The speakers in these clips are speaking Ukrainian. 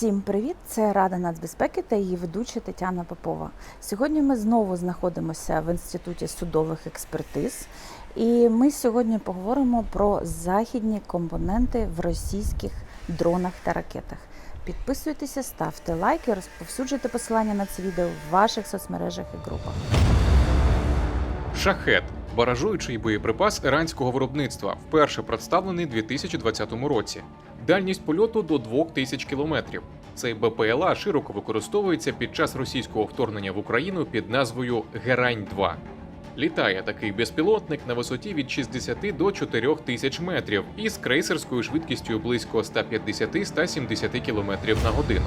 Всім привіт! Це Рада нацбезпеки та її ведуча Тетяна Попова. Сьогодні ми знову знаходимося в інституті судових експертиз, і ми сьогодні поговоримо про західні компоненти в російських дронах та ракетах. Підписуйтеся, ставте лайки, розповсюджуйте посилання на це відео в ваших соцмережах і групах. Шахет баражуючий боєприпас іранського виробництва, вперше представлений у 2020 році. Дальність польоту до 2000 кілометрів. Цей БПЛА широко використовується під час російського вторгнення в Україну під назвою Герань 2 Літає такий безпілотник на висоті від 60 до 4 тисяч метрів із крейсерською швидкістю близько 150-170 км на годину.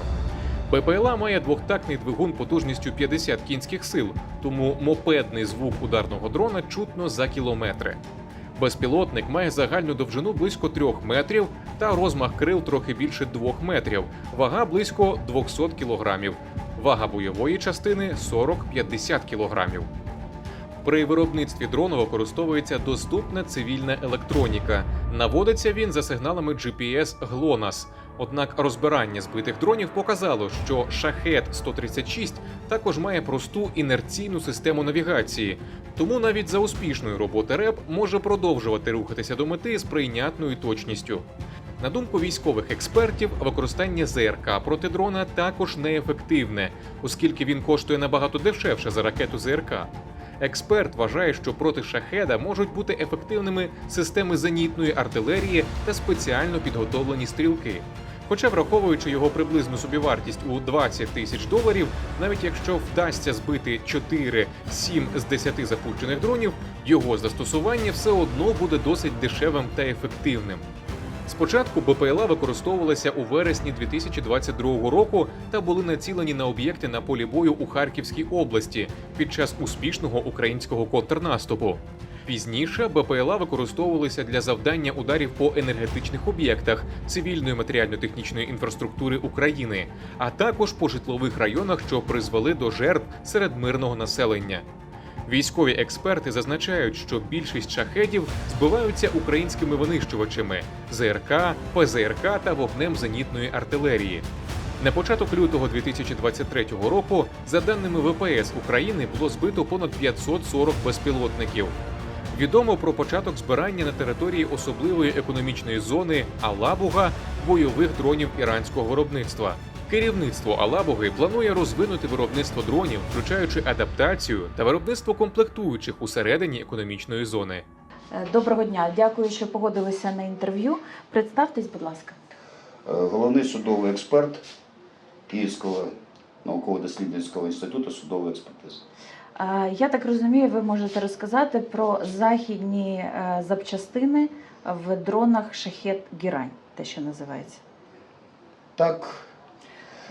БПЛА має двохтактний двигун потужністю 50 кінських сил, тому мопедний звук ударного дрона чутно за кілометри. Безпілотник має загальну довжину близько 3 метрів та розмах крил трохи більше 2 метрів, вага близько 200 кілограмів, вага бойової частини 40-50 кілограмів. При виробництві дрону використовується доступна цивільна електроніка. Наводиться він за сигналами GPS GLONASS. Однак розбирання збитих дронів показало, що шахет 136 також має просту інерційну систему навігації, тому навіть за успішної роботи РЕП може продовжувати рухатися до мети з прийнятною точністю. На думку військових експертів, використання ЗРК проти дрона також неефективне, оскільки він коштує набагато дешевше за ракету ЗРК. Експерт вважає, що проти шахеда можуть бути ефективними системи зенітної артилерії та спеціально підготовлені стрілки. Хоча, враховуючи його приблизну собівартість у 20 тисяч доларів, навіть якщо вдасться збити 4-7 з 10 запущених дронів, його застосування все одно буде досить дешевим та ефективним. Спочатку БПЛА використовувалися у вересні 2022 року та були націлені на об'єкти на полі бою у Харківській області під час успішного українського контрнаступу. Пізніше БПЛА використовувалися для завдання ударів по енергетичних об'єктах цивільної матеріально-технічної інфраструктури України, а також по житлових районах, що призвели до жертв серед мирного населення. Військові експерти зазначають, що більшість шахедів збиваються українськими винищувачами ЗРК, ПЗРК та вогнем зенітної артилерії. На початок лютого 2023 року, за даними ВПС України, було збито понад 540 безпілотників. Відомо про початок збирання на території особливої економічної зони Алабуга бойових дронів іранського виробництва. Керівництво Алабуги планує розвинути виробництво дронів, включаючи адаптацію та виробництво комплектуючих усередині економічної зони. Е, Доброго дня, дякую, що погодилися на інтерв'ю. Представтесь, будь ласка. Е, Головний судовий експерт Київського науково-дослідницького інституту судової експертизи. Е, Я так розумію, ви можете розказати про західні запчастини в дронах шахет Гірань, те, що називається. Так,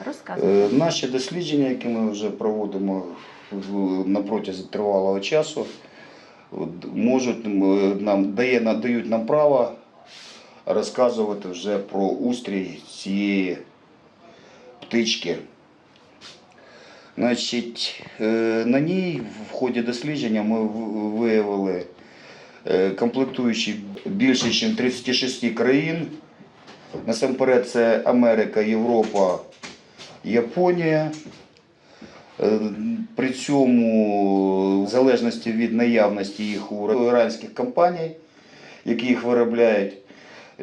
Розказуйте. наші дослідження, які ми вже проводимо протязі тривалого часу, можуть нам дає, надають нам право розказувати вже про устрій цієї птички. Значить, е, на ній в ході дослідження ми виявили е, комплектуючі більше, ніж 36 країн. Насамперед, це Америка, Європа, Японія. Е, При цьому, в залежності від наявності їх у іранських компаній, які їх виробляють,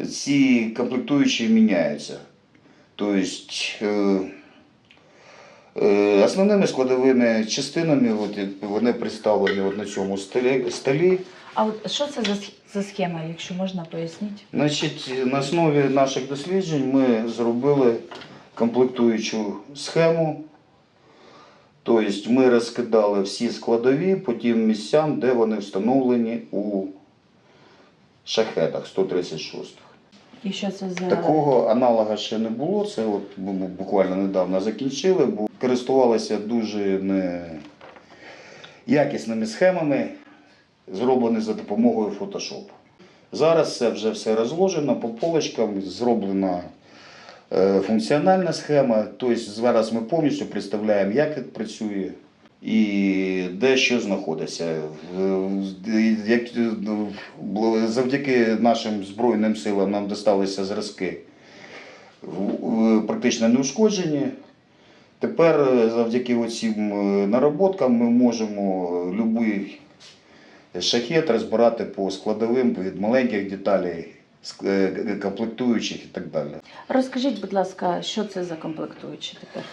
ці комплектуючі міняються. Тобто, е, е, основними складовими частинами вони представлені от на цьому столі. А от що це за, схема, якщо можна поясніть? Значить, на основі наших досліджень ми зробили комплектуючу схему. Тобто ми розкидали всі складові по тим місцям, де вони встановлені у шахедах 136. І що це за Такого аналога ще не було. Це от бу- бу- буквально недавно закінчили, бо користувалися дуже не якісними схемами, зроблені за допомогою Photoshop. Зараз це вже все розложено по полочкам, зроблена функціональна схема. Тобто зараз ми повністю представляємо, як це працює і де що знаходиться. Е, Завдяки нашим Збройним силам нам досталися зразки практично неушкоджені. Тепер е, завдяки цим нароботкам ми можемо будь-який шахет розбирати по складовим від маленьких деталей, е, комплектуючих і так далі. Розкажіть, будь ласка, що це за комплектуючі тепер?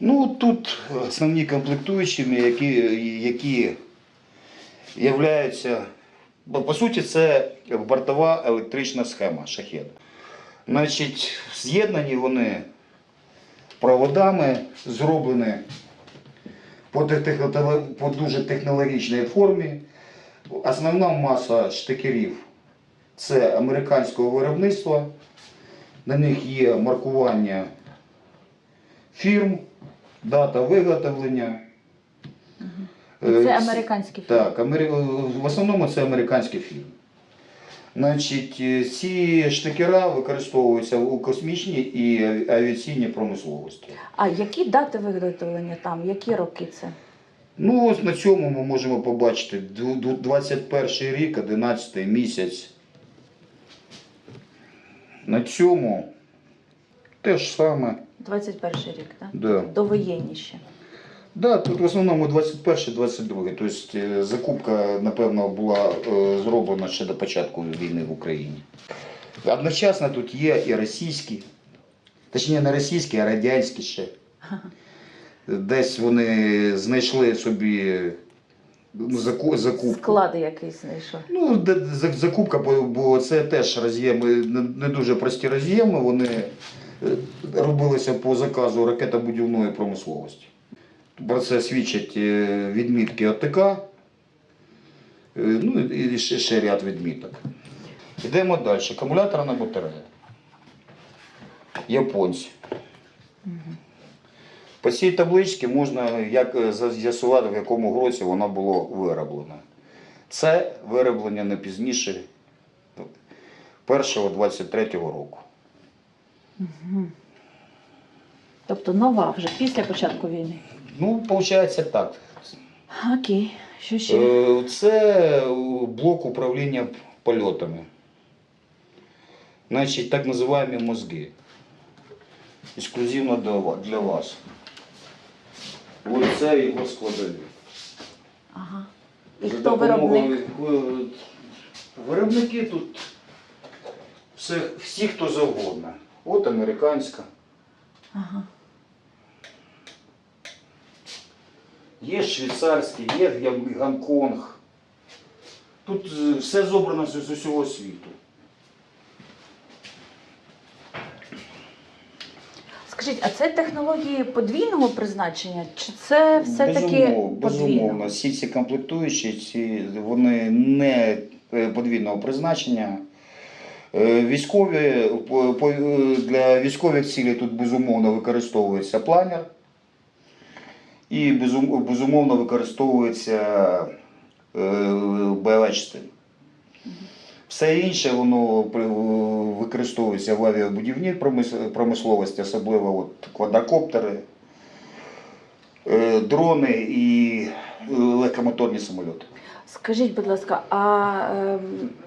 Ну, тут основні комплектуючими, які, які являються, бо, по суті, це бортова електрична схема шахеда. Значить, з'єднані вони проводами, зроблені по, по дуже технологічній формі. Основна маса штикерів це американського виробництва. На них є маркування фірм, дата виготовлення. Е, Це ці- американські фільми. Так, в основному це американські фірми. Значить, е, ці штикера використовуються у космічній і авіаційній промисловості. А які дати виготовлення там? Які роки це? Ну, ось на цьому ми можемо побачити ду- ду- 21 рік, 11 місяць. На цьому те ж саме. 21 рік, так? Да. Довоєнні ще. Да, тут в основному 21-22. Тобто е, закупка, напевно, була е, зроблена ще до початку війни в Україні. Одночасно тут є і російські, точніше не російські, а радянські ще. Десь вони знайшли собі заку- закупку. Склади якийсь знайшов. Ну, де- за- закупка, бо, бо це теж роз'єми, не, не дуже прості роз'єми, вони е, робилися по заказу ракетобудівної промисловості. Про це свідчать е, відмітки ОТК, е, ну і ще, ще ряд відміток. Йдемо далі. Акумуляторна батарея. Японці. По цій табличці можна як е, з'ясувати, в якому році воно було вироблено. Це вироблення не пізніше 1-23 року. Тобто нова вже після початку війни. Ну, виходить так. Окей, що ще? Е, Це блок управління польотами. Значить, так називаємо мозги. Ексклюзивно для вас. Ось це його складові. Ага. І За хто допомогою- виробник? е, Виробники тут все, всі, хто завгодно. От американська. Ага. Є швейцарський, є Гам- Гонконг. Тут е, все зобрано з, з усього світу. Скажіть, а це технології подвійного призначення? Чи це все-таки Безумов- безумовно, всі ці комплектуючі, ці, вони не е, подвійного призначення. Е, Військові, е, для військових цілей тут безумовно використовується планер і безумовно використовується бойова частина. Все інше воно використовується в авіабудівній промисловості, особливо от квадрокоптери, е, дрони і легкомоторні самольоти. Скажіть, будь ласка, а ем,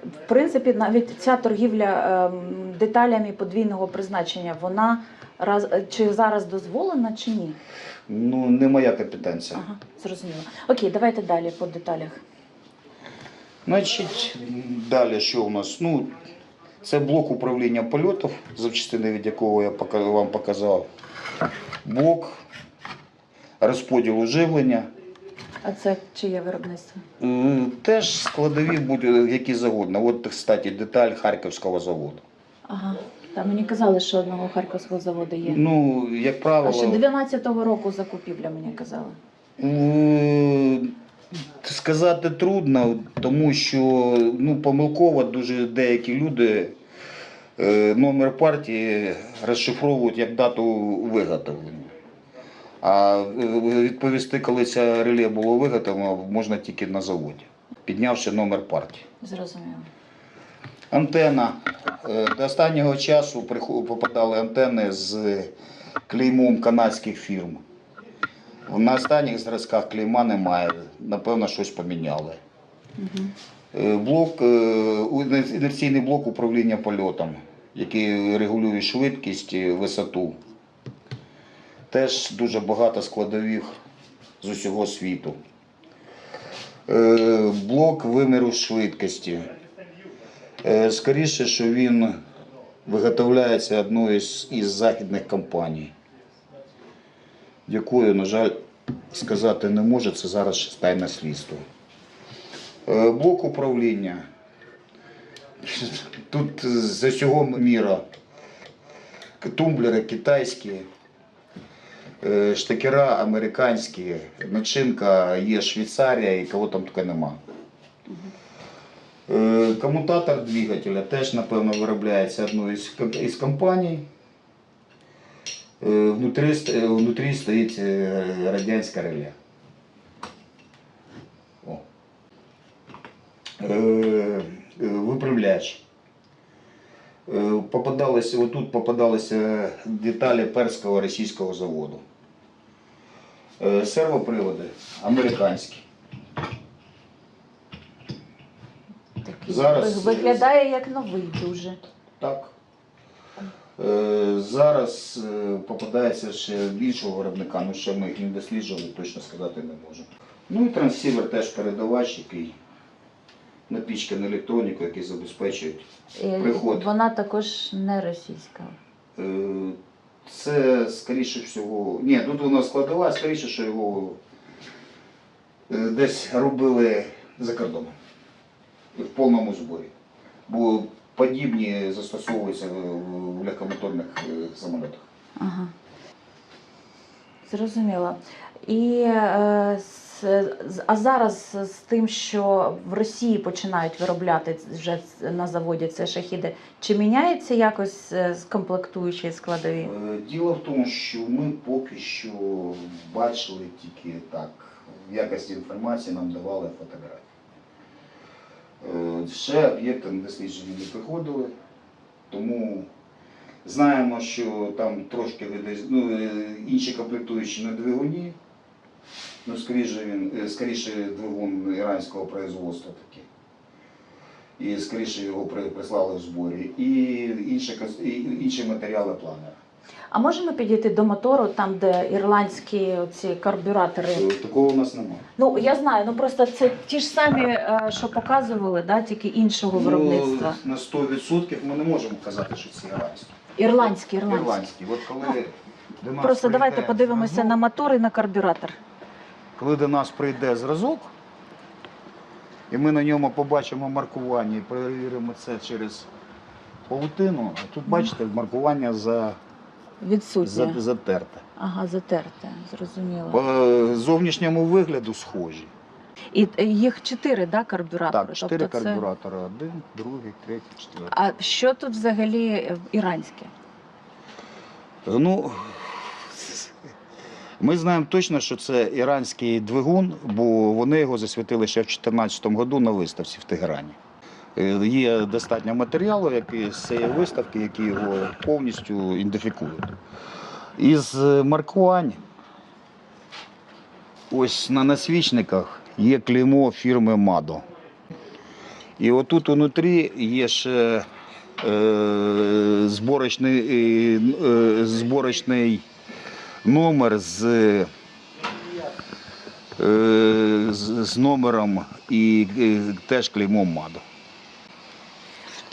в принципі навіть ця торгівля ем, деталями подвійного призначення, вона раз чи зараз дозволена, чи ні? Ну, не моя компетенція. Ага, зрозуміло. Окей, давайте далі по деталях. Значить, далі що у нас? Ну, це блок управління польотів, запчастини від якого я вам показав. Блок розподілу живлення. А це чиє виробництво? Е, Теж складові будуть які завгодно. От, кстати, деталь Харківського заводу. Ага. Та мені казали, що одного харківського заводу є. Ну, як А правило, ще 12-го року закупівля мені казали. Сказати трудно, тому що ну, помилково дуже деякі люди е, номер партії розшифровують як дату виготовлення. А е, відповісти, коли це реле було виготовлено, можна тільки на заводі, піднявши номер партії. Зрозуміло. Антенна. Е, До останнього часу попадали антени з клеймом канадських фірм. На останніх зразках клейма немає. Напевно, щось поміняли. Угу. Е, Блок, е, інерційний блок управління польотом. які регулюють швидкість висоту. Теж дуже багато складових з усього світу. Е, Блок виміру швидкості. Скоріше, що він виготовляється одною із західних компаній, якою, на жаль, сказати не може, це зараз ще тайне слідство. Е, Блок управління. Тут з усього міра тумблери китайські, е, штекера американські, начинка є Швейцарія і кого там тільки нема. Е, Комутатор двигателя теж, напевно, виробляється із, із компаній. Е, Внутрі, ст- е, стоїть е, радянське реле. О. Е, е, Виправляч. Е, Попадалися, отут попадалися деталі перського російського заводу. Е, Сервоприводи американські. Зараз- виглядає як новий дуже. Е, Зараз е, попадається ще більшого виробника, ну ще ми їх не досліджували, точно сказати не можемо. Ну і транссівер теж передавач, який напічканий електронікою, який забезпечують. І Приход. Вона також не російська. Е, Це скоріше всього. Ні, тут воно складова, скоріше, що його е, десь робили за кордоном. В повному зборі. Бо подібні застосовуються в легкомоторних е, самолітах. Ага. Зрозуміло. І, е, а зараз з тим, що в Росії починають виробляти вже на заводі це шахіди, чи міняється якось е, комплектуючі складові? Діло в тому, що ми поки що бачили тільки так, в якості інформації нам давали фотографії. Ще об'єкти на дослідження не приходили, тому знаємо, що там трошки ну, е, інші комплектуючі на двигуні. Ну, скоріше, він, е, скоріше двигун іранського производства такий. І скоріше його прислали в зборі. І інші, і інші матеріали планера. А можемо підійти до мотору, там, де ірландські ці карбюратори? Е, Такого у нас немає. Ну я знаю, ну просто це ті ж самі, е, що показували, да, тільки іншого виробництва. Ну, на 100% ми не можемо казати, що це іранські. Ірландські, ірландські. Ірландські. От коли до нас Просто давайте прийде подивимося зразок, на мотор і на карбюратор. Коли до нас прийде зразок, і ми на ньому побачимо маркування і перевіримо це через паутину, а тут бачите, маркування за, Відсутнє. за, затерте. Ага, затерте, зрозуміло. По зовнішньому вигляду схожі. І е, їх чотири, да, карбюратори? Так, чотири Тобто це- карбюратори. Один, другий, третій, четвертий. А що тут взагалі е, іранське? Ну, ми знаємо точно, що це іранський двигун, бо вони його засвітили ще в 2014 году на виставці в Тегерані. Е, Є достатньо матеріалу який, з цієї виставки, які його повністю ідентифікують. Із е, маркувань, ось на насвічниках є клеймо фірми Мадо. І отут внутрі є ще е, зборочний, зборочний номер з, з, номером і теж клеймом МАДО.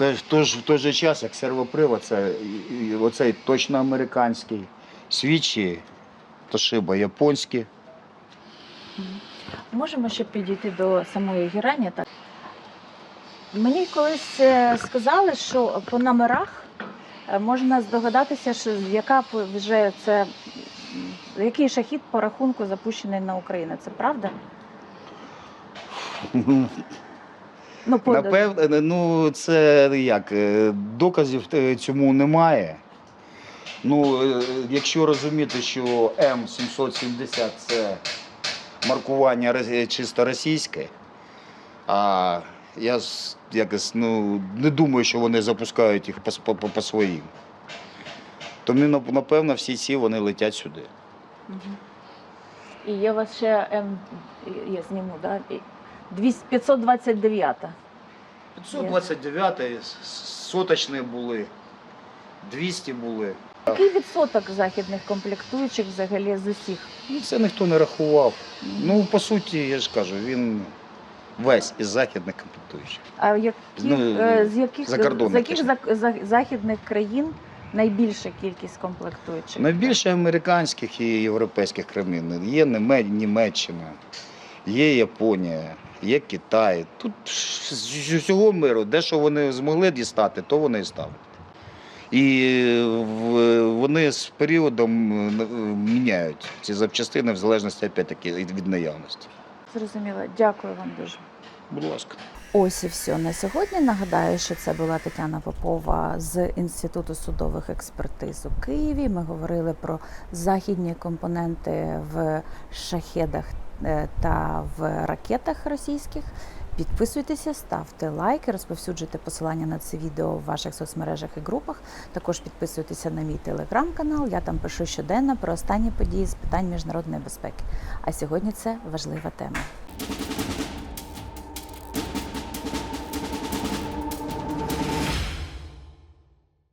Теж, в той в той же час, як сервопривод, це і- і оцей точно американський, свічі, Тошиба японські. Можемо ще підійти до самої герані. Так. Мені колись е, сказали, що по номерах е, можна здогадатися, що яка п- вже це м, який шахід по рахунку запущений на Україну. Це правда? Ну, по... Напевно, ну це як, е, доказів е, цьому немає. Ну, е, якщо розуміти, що М770 це маркування чисто російське, а я якось ну, не думаю, що вони запускають їх по, по, по своїм. Тому, напевно, всі ці вони летять сюди. Мгм. І є у вас ще М, я зніму, да? І 200 529. 529 соточні були. 200 були. Який відсоток західних комплектуючих взагалі з усіх? Ну, це ніхто не рахував. Ну, по суті, я ж кажу, він весь із західних комплектуючих. А які, Ну, е, з яких, закордонних, з яких зак- за- західних країн найбільша кількість комплектуючих? Найбільше американських і європейських країн. Є Неме- Німеччина, є Японія, є Китай. Тут з усього миру, де що вони змогли дістати, то вони і ставлять. І вони з періодом міняють ці запчастини в залежності опять-таки, від наявності. Зрозуміло. Дякую вам дуже. Будь ласка. Ось і все на сьогодні. Нагадаю, що це була Тетяна Попова з Інституту судових експертиз у Києві. Ми говорили про західні компоненти в шахедах та в ракетах російських. Підписуйтеся, ставте лайки, розповсюджуйте посилання на це відео в ваших соцмережах і групах. Також підписуйтеся на мій телеграм-канал. Я там пишу щоденно про останні події з питань міжнародної безпеки. А сьогодні це важлива тема.